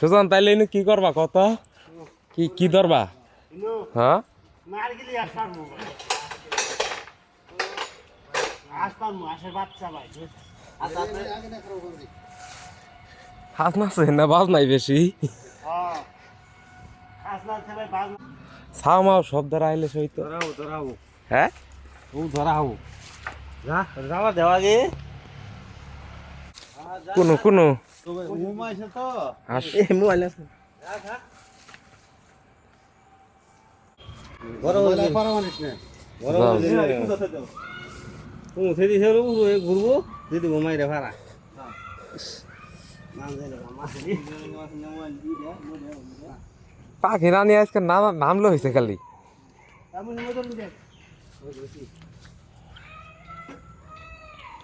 সুজন তাইলে কি করবা কত? কি কি ধরবা? হ্যাঁ? না বাজ নাই বেশি? সব ধরা আইলে সহিত হ্যাঁ? ধরাও। যা দেওয়া গে। সেদি সেরু ঘুরবো। যদি ঘুমাই রে ভাড়া। পাখি রানি আজকে নাম নামলো হয়েছে খালি।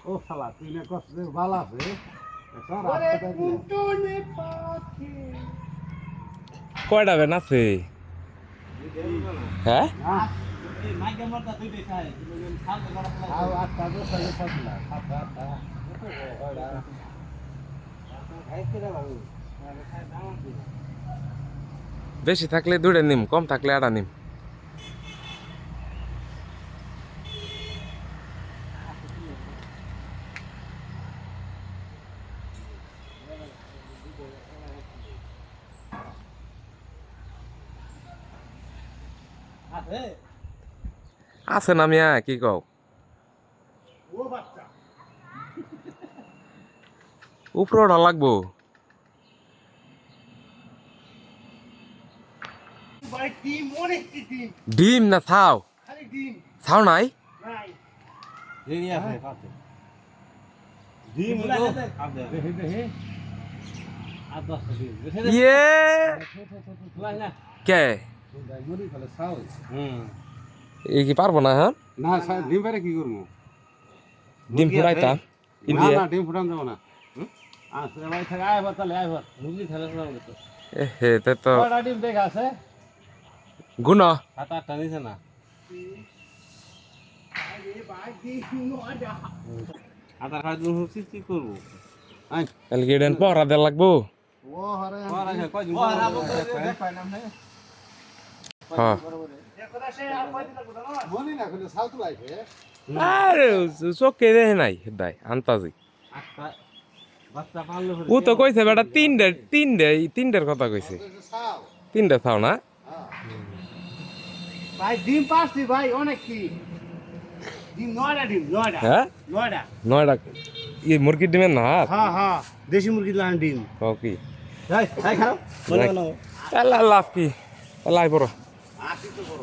ও শালা তুই না কষ্ট ভালো আছে। কয়টা বেন আছে? হ্যাঁ? বেশি থাকলে দুইটা নিম কম থাকলে আটা নিম। আছে। না মিয়া কি কও? ও বাচ্চা। লাগবো। ডিম অনেক ডিম। ডিম না থাও থাও নাই? ইয়ে! কে? এই কি পারব না হ্যাঁ না ডিম পারে কি করব ডিম ফুরাইতাম না না ডিম ফুটান যাব না নিছে না ডিম খাই দিন হচ্ছে কি করব এলগেডেন পহরা দে লাগবো ও হরে পর কয় দিন হ্যাঁ না আর আরে চোখে দেখে নাই দাই আন্তাজি। ও তো কইছে বেটা তিনটে তিনটে তিনটের কথা কইছে। তিনটে থাও না? ভাই ডিম পারছি ভাই অনেক কি? নয়টা ডিম নয়টা হ্যাঁ? মুরগির ডিমের না হ্যাঁ হ্যাঁ দেশি মুরগি লান ডিম। কি? লাভ কি? এলাই বড়। আসি তো বড়।